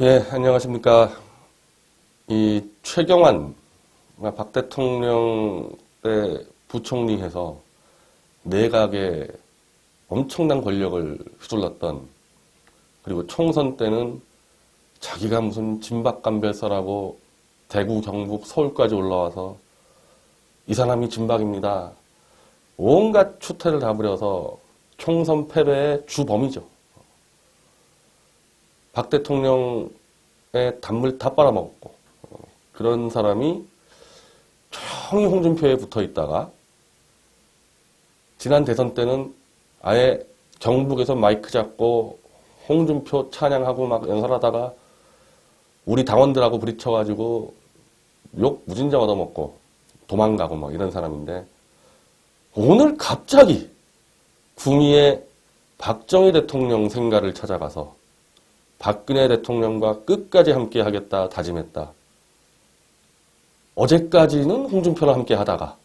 예, 안녕하십니까. 이 최경환, 그러니까 박 대통령 때 부총리 해서 내각에 엄청난 권력을 휘둘렀던 그리고 총선 때는 자기가 무슨 진박감별사라고 대구, 경북, 서울까지 올라와서 이 사람이 진박입니다. 온갖 추태를 다 부려서 총선 패배의 주범이죠. 박 대통령의 단물 다 빨아먹었고 어, 그런 사람이 조용히 홍준표에 붙어 있다가 지난 대선 때는 아예 경북에서 마이크 잡고 홍준표 찬양하고 막 연설하다가 우리 당원들하고 부딪혀가지고 욕 무진장 얻어먹고 도망가고 막 이런 사람인데 오늘 갑자기 구미의 박정희 대통령 생가를 찾아가서 박근혜 대통령과 끝까지 함께 하겠다 다짐했다. 어제까지는 홍준표랑 함께 하다가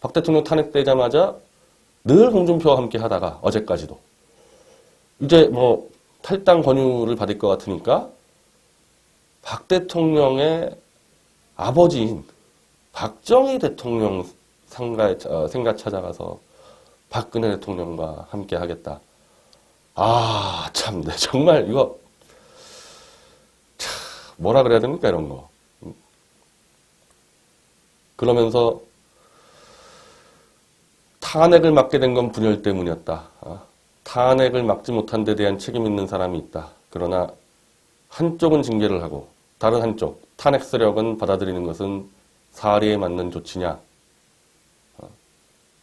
박 대통령 탄핵되자마자 늘 홍준표와 함께 하다가 어제까지도 이제 뭐 탈당 권유를 받을 것 같으니까 박 대통령의 아버지인 박정희 대통령 상가, 어, 생가 찾아가서 박근혜 대통령과 함께 하겠다. 아, 참, 네, 정말 이거, 참, 뭐라 그래야 됩니까, 이런 거. 음. 그러면서 탄핵을 맡게 된 건 분열 때문이었다. 아, 탄핵을 막지 못한 데 대한 책임 있는 사람이 있다. 그러나 한쪽은 징계를 하고 다른 한쪽 탄핵 세력은 받아들이는 것은 사리에 맞는 조치냐. 어,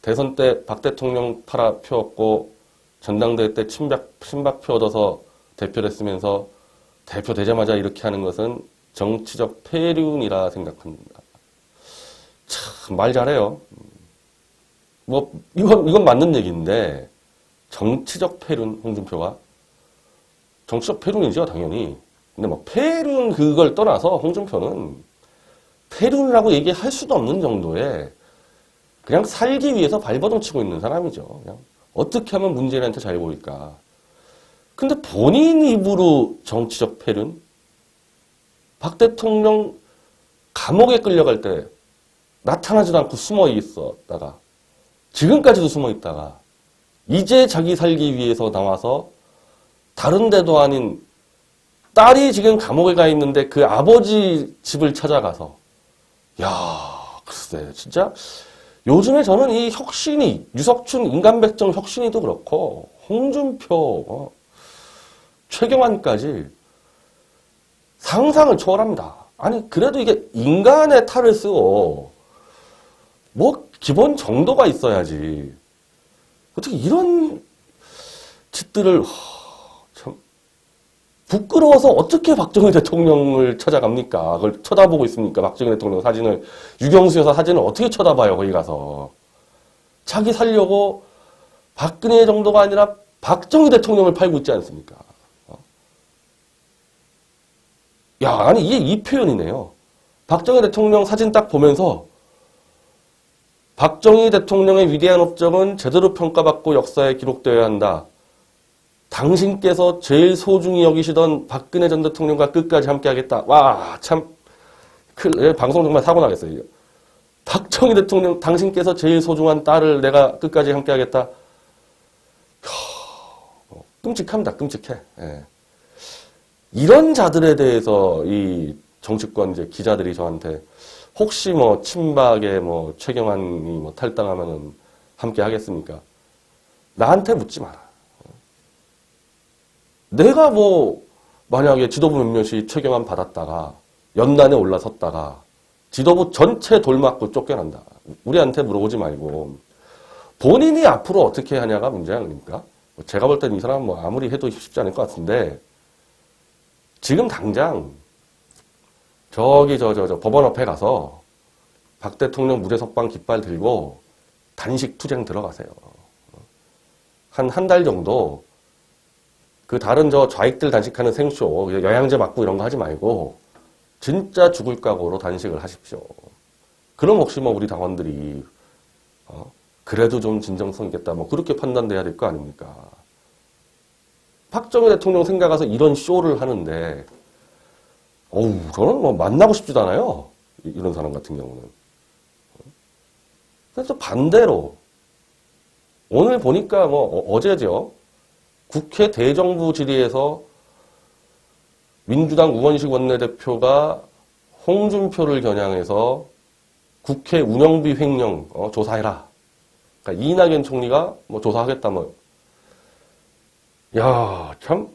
대선 때 박 대통령 팔아 피웠고 전당대회 때 친박, 친박표 얻어서 대표를 했으면서 대표 되자마자 이렇게 하는 것은 정치적 폐륜이라 생각합니다. 참, 말 잘해요. 뭐, 이건, 이건 맞는 얘기인데, 정치적 폐륜, 홍준표가. 정치적 폐륜이죠, 당연히. 근데 뭐, 폐륜 그걸 떠나서 홍준표는 폐륜이라고 얘기할 수도 없는 정도의 그냥 살기 위해서 발버둥 치고 있는 사람이죠. 그냥 어떻게 하면 문재인한테 잘 보일까. 근데 본인 입으로 정치적 폐륜? 박 대통령 감옥에 끌려갈 때 나타나지도 않고 숨어 있었다가 지금까지도 숨어 있다가 이제 자기 살기 위해서 나와서 다른 데도 아닌 딸이 지금 감옥에 가 있는데 그 아버지 집을 찾아가서 야 글쎄 진짜 요즘에 저는 이 혁신이 유석춘 인간백정 혁신이도 그렇고 홍준표 어, 최경환까지 상상을 초월합니다. 아니 그래도 이게 인간의 탈을 쓰고 뭐 기본 정도가 있어야지 어떻게 이런 짓들을 참 부끄러워서 어떻게 박정희 대통령을 찾아갑니까? 그걸 쳐다보고 있습니까? 박정희 대통령 사진을 유경수 여사 사진을 어떻게 쳐다봐요? 거기 가서 자기 살려고 박근혜 정도가 아니라 박정희 대통령을 팔고 있지 않습니까? 어? 야, 아니 이게 이 표현이네요. 박정희 대통령 사진 딱 보면서 박정희 대통령의 위대한 업적은 제대로 평가받고 역사에 기록되어야 한다. 당신께서 제일 소중히 여기시던 박근혜 전 대통령과 끝까지 함께하겠다. 와, 참, 그, 예, 방송 정말 사고 나겠어요. 박정희 대통령, 당신께서 제일 소중한 딸을 내가 끝까지 함께하겠다. 혀, 뭐, 끔찍합니다. 끔찍해. 예. 이런 자들에 대해서 이 정치권 이제 기자들이 저한테 혹시 뭐 친박에 뭐 최경환이 뭐 탈당하면은 함께 하겠습니까? 나한테 묻지 마라. 내가 뭐 만약에 지도부 몇몇이 최경환 받았다가 연단에 올라섰다가 지도부 전체 돌맞고 쫓겨난다. 우리한테 물어보지 말고 본인이 앞으로 어떻게 하냐가 문제 아닙니까? 제가 볼 때는 이 사람 뭐 아무리 해도 쉽지 않을 것 같은데 지금 당장 저기 저 저 저 법원 앞에 가서 박 대통령 무대 석방 깃발 들고 단식 투쟁 들어가세요. 한 한 달 정도 그 다른 저 좌익들 단식하는 생쇼 영양제 맞고 이런 거 하지 말고 진짜 죽을 각오로 단식을 하십시오. 그럼 혹시 뭐 우리 당원들이 어, 그래도 좀 진정성 있겠다 뭐 그렇게 판단돼야 될 거 아닙니까? 박정희 대통령 생각가서 이런 쇼를 하는데 어우, 저는 뭐 만나고 싶지도 않아요. 이- 이런 사람 같은 경우는. 그래서 반대로, 오늘 보니까 뭐, 어- 어제죠. 국회 대정부 질의에서 민주당 우원식 원내대표가 홍준표를 겨냥해서 국회 운영비 횡령 어, 조사해라. 그러니까 이낙연 총리가 뭐 조사하겠다 뭐. 야, 참.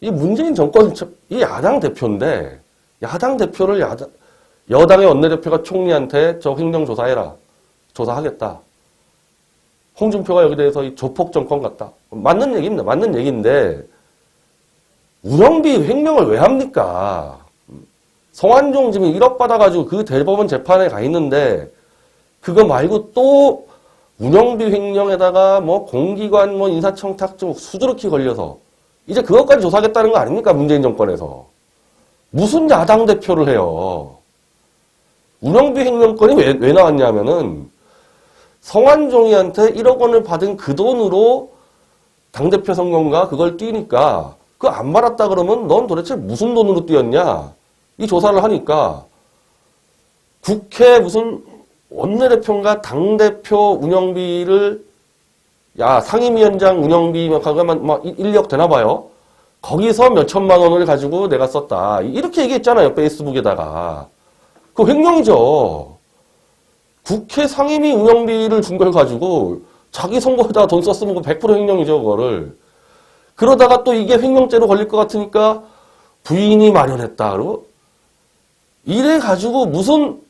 이 문재인 정권, 참- 이 야당 대표인데, 야당 대표를 야당, 여당의 원내대표가 총리한테 저 횡령 조사해라. 조사하겠다. 홍준표가 여기 대해서 이 조폭 정권 같다. 맞는 얘기입니다. 맞는 얘기인데, 운영비 횡령을 왜 합니까? 성환종 지금 1억 받아가지고 그 대법원 재판에 가 있는데, 그거 말고 또 운영비 횡령에다가 뭐 공기관 뭐 인사청탁 좀 수두룩히 걸려서 이제 그것까지 조사하겠다는 거 아닙니까? 문재인 정권에서. 무슨 야당 대표를 해요. 운영비 횡령건이 왜, 왜 나왔냐면은 성환종이한테 1억 원을 받은 그 돈으로 당대표 선거인가 그걸 뛰니까 그거 안 받았다 그러면 넌 도대체 무슨 돈으로 뛰었냐? 이 조사를 하니까 국회 무슨 원내대표인가 당대표 운영비를 야 상임위원장 운영비 막 가면 막 1억 되나 봐요. 거기서 몇 천만 원을 가지고 내가 썼다. 이렇게 얘기했잖아요. 페이스북에다가. 그 횡령이죠. 국회 상임위 운영비를 준 걸 가지고 자기 선거에다가 돈 썼으면 그100% 횡령이죠. 그거를. 그러다가 또 이게 횡령죄로 걸릴 것 같으니까 부인이 마련했다. 그러고 이래 가지고 무슨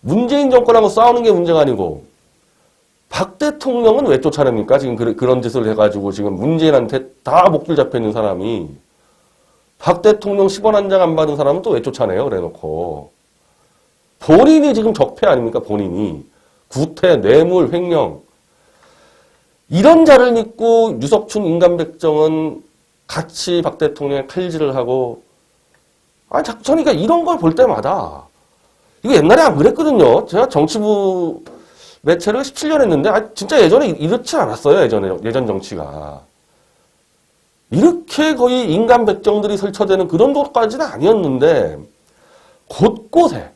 문재인 정권하고 싸우는 게 문제가 아니고 박 대통령은 왜 쫓아냅니까? 지금 그, 런 짓을 해가지고 지금 문재인한테 다 목줄 잡혀 있는 사람이 박 대통령 10원 한 장 안 받은 사람은 또 왜 쫓아내요? 그래 놓고 본인이 지금 적폐 아닙니까? 본인이 구태, 뇌물, 횡령 이런 자를 믿고 유석춘 인간백정은 같이 박 대통령의 칼질을 하고 아니 자- 저니까 이런 걸 볼 때마다 이거 옛날에 안 그랬거든요. 제가 정치부 매체를 17년 했는데, 아, 진짜 예전에 이렇지 않았어요. 예전에, 예전 정치가. 이렇게 거의 인간 백정들이 설쳐되는 그런 것까지는 아니었는데, 곳곳에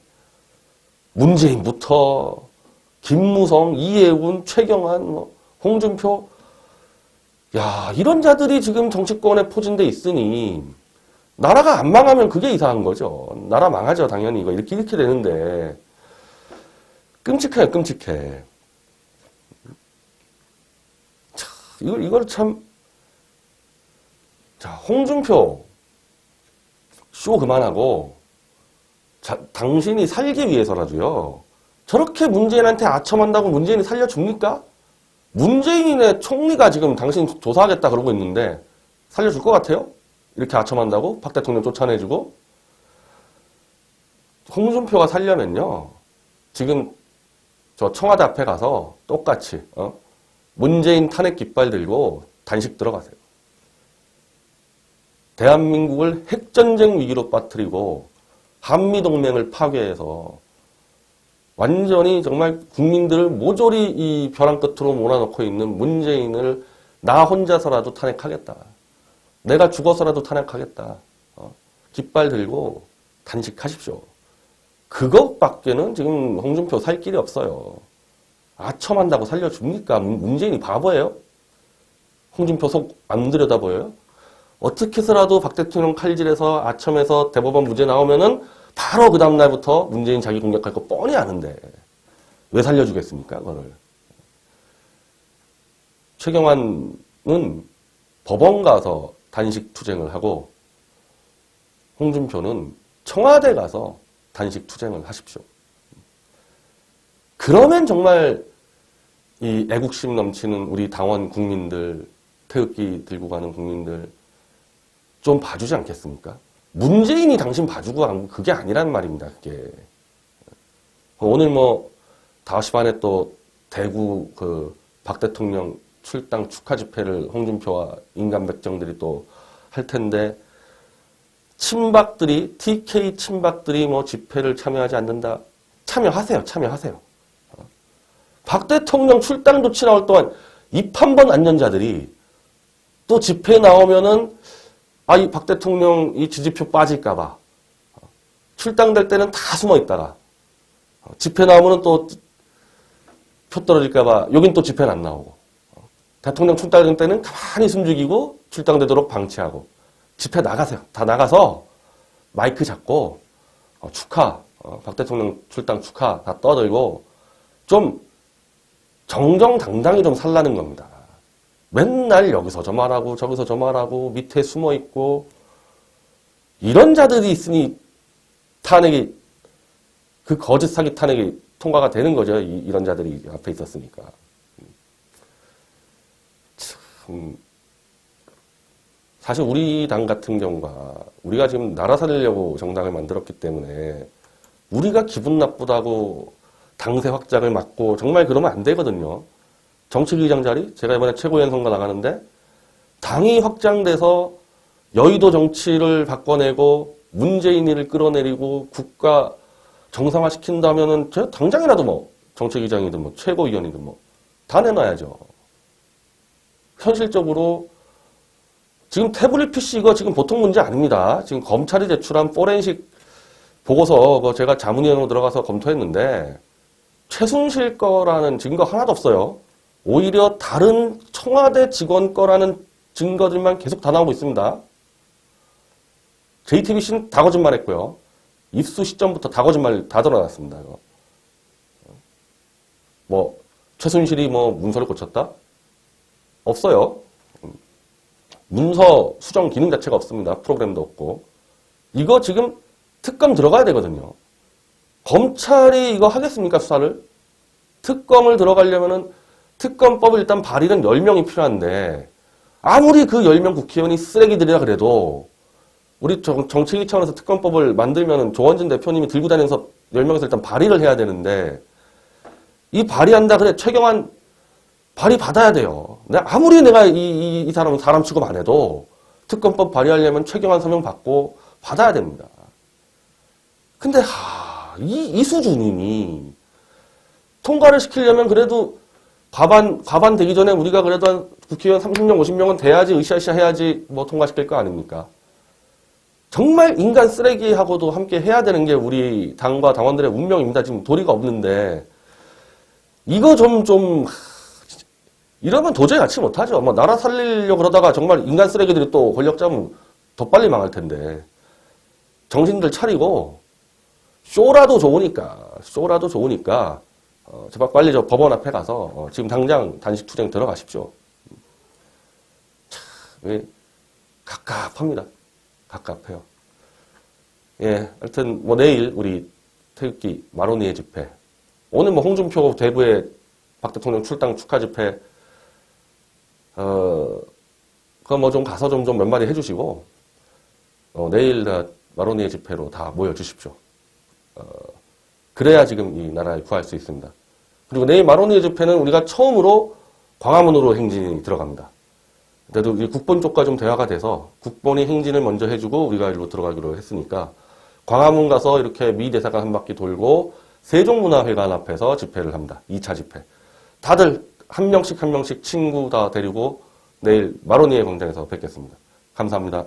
문재인부터 김무성, 이해운, 최경환, 뭐, 홍준표, 야, 이런 자들이 지금 정치권에 포진돼 있으니, 나라가 안 망하면 그게 이상한 거죠. 나라 망하죠, 당연히. 이거 이렇게, 이렇게 되는데. 끔찍해요, 끔찍해. 자, 이걸, 이걸 참. 자, 홍준표, 쇼 그만하고, 자, 당신이 살기 위해서라도요, 저렇게 문재인한테 아첨한다고 문재인이 살려줍니까? 문재인의 총리가 지금 당신 조사하겠다 그러고 있는데, 살려줄 것 같아요? 이렇게 아첨한다고? 박 대통령 쫓아내주고? 홍준표가 살려면요, 지금 저 청와대 앞에 가서 똑같이, 어? 문재인 탄핵 깃발 들고 단식 들어가세요. 대한민국을 핵전쟁 위기로 빠뜨리고 한미동맹을 파괴해서 완전히 정말 국민들을 모조리 이 벼랑 끝으로 몰아넣고 있는 문재인을 나 혼자서라도 탄핵하겠다. 내가 죽어서라도 탄핵하겠다. 어? 깃발 들고 단식하십시오. 그것밖에는 지금 홍준표 살 길이 없어요. 아첨한다고 살려줍니까? 문- 문재인이 바보예요? 홍준표 속 안 들여다보여요? 어떻게 해서라도 박 대통령 칼질해서 아첨해서 대법원 무죄 나오면은 바로 그 다음날부터 문재인 자기 공격할 거 뻔히 아는데 왜 살려주겠습니까? 그거를. 최경환은 법원 가서 단식 투쟁을 하고 홍준표는 청와대 가서 단식 투쟁을 하십시오. 그러면 정말 이 애국심 넘치는 우리 당원 국민들, 태극기 들고 가는 국민들 좀 봐주지 않겠습니까? 문재인이 당신 봐주고 안- 그게 아니란 말입니다, 그게. 오늘 뭐, 5시 반에 또 대구 그 박 대통령 출당 축하 집회를 홍준표와 인간 백정들이 또 할 텐데, 친박들이, TK 친박들이 뭐 집회를 참여하지 않는다. 참여하세요, 참여하세요. 어? 박 대통령 출당 조치 나올 동안 입 한 번 안는 자들이 또 집회 나오면은 아, 이 박 대통령 이 지지표 빠질까봐 출당될 때는 다 숨어 있다가 어, 집회 나오면은 또표 떨어질까봐 여긴 또 집회는 안 나오고 어, 대통령 출당 때는 가만히 숨죽이고 출당되도록 방치하고 집회 나가세요. 다 나가서 마이크 잡고 어, 축하 어, 박 대통령 출당 축하 다 떠들고 좀 정정당당히 좀 살라는 겁니다. 맨날 여기서 저 말하고 저기서 저 말하고 밑에 숨어 있고 이런 자들이 있으니 탄핵이 그 거짓 사기 탄핵이 통과가 되는 거죠. 이, 이런 자들이 앞에 있었으니까. 참 사실 우리 당 같은 경우가 우리가 지금 나라 살리려고 정당을 만들었기 때문에 우리가 기분 나쁘다고 당세 확장을 막고 정말 그러면 안 되거든요. 정치기장 자리 제가 이번에 최고위원 선거 나가는데 당이 확장돼서 여의도 정치를 바꿔내고 문재인이를 끌어내리고 국가 정상화 시킨다면은 저 당장이라도 뭐 정책위장이든 뭐 최고위원이든 뭐 다 내놔야죠. 현실적으로 지금 태블릿 PC 이거 지금 보통 문제 아닙니다. 지금 검찰이 제출한 포렌식 보고서 제가 자문위원으로 들어가서 검토했는데 최순실 거라는 증거 하나도 없어요. 오히려 다른 청와대 직원 거라는 증거들만 계속 다 나오고 있습니다. JTBC는 다 거짓말했고요. 입수 시점부터 다 거짓말 다 드러났습니다. 이거. 뭐 최순실이 뭐 문서를 고쳤다? 없어요. 문서 수정 기능 자체가 없습니다. 프로그램도 없고. 이거 지금 특검 들어가야 되거든요. 검찰이 이거 하겠습니까, 수사를? 특검을 들어가려면은 특검법을 일단 발의는 10명이 필요한데, 아무리 그 10명 국회의원이 쓰레기들이라 그래도, 우리 정, 정치기 차원에서 특검법을 만들면은 조원진 대표님이 들고 다니면서 10명에서 일단 발의를 해야 되는데, 이 발의한다 그래, 최경환 발의 받아야 돼요. 내가 아무리 내가 이, 이, 이 사람, 사람 취급 안 해도 특검법 발의하려면 최경환 서명 받고 받아야 됩니다. 근데, 하, 이, 이 수준이니, 통과를 시키려면 그래도 과반, 과반 되기 전에 우리가 그래도 한 국회의원 30명, 50명은 돼야지, 으쌰으쌰 해야지 뭐 통과시킬 거 아닙니까? 정말 인간 쓰레기하고도 함께 해야 되는 게 우리 당과 당원들의 운명입니다. 지금 도리가 없는데, 이거 좀, 좀, 이러면 도저히 같이 못하죠. 뭐 나라 살리려고 그러다가 정말 인간 쓰레기들이 또 권력 잡으면 더 빨리 망할 텐데. 정신들 차리고 쇼라도 좋으니까 쇼라도 좋으니까 어, 제발 빨리 저 법원 앞에 가서 어, 지금 당장 단식 투쟁 들어가십시오. 참, 왜 갑갑합니다. 갑갑해요. 예, 하여튼 뭐 내일 우리 태극기 마로니에 집회 오늘 뭐 홍준표 대부의 박 대통령 출당 축하 집회 어, 그거 뭐 좀 가서 좀, 좀 몇 마디 해주시고, 어, 내일 다 마로니에 집회로 다 모여주십시오. 어, 그래야 지금 이 나라를 구할 수 있습니다. 그리고 내일 마로니에 집회는 우리가 처음으로 광화문으로 행진이 들어갑니다. 그래도 이 국본 쪽과 좀 대화가 돼서 국본이 행진을 먼저 해주고 우리가 일로 들어가기로 했으니까 광화문 가서 이렇게 미 대사관 한 바퀴 돌고 세종문화회관 앞에서 집회를 합니다. 2차 집회. 다들 한 명씩 한 명씩 친구 다 데리고 내일 마로니에 광장에서 뵙겠습니다. 감사합니다.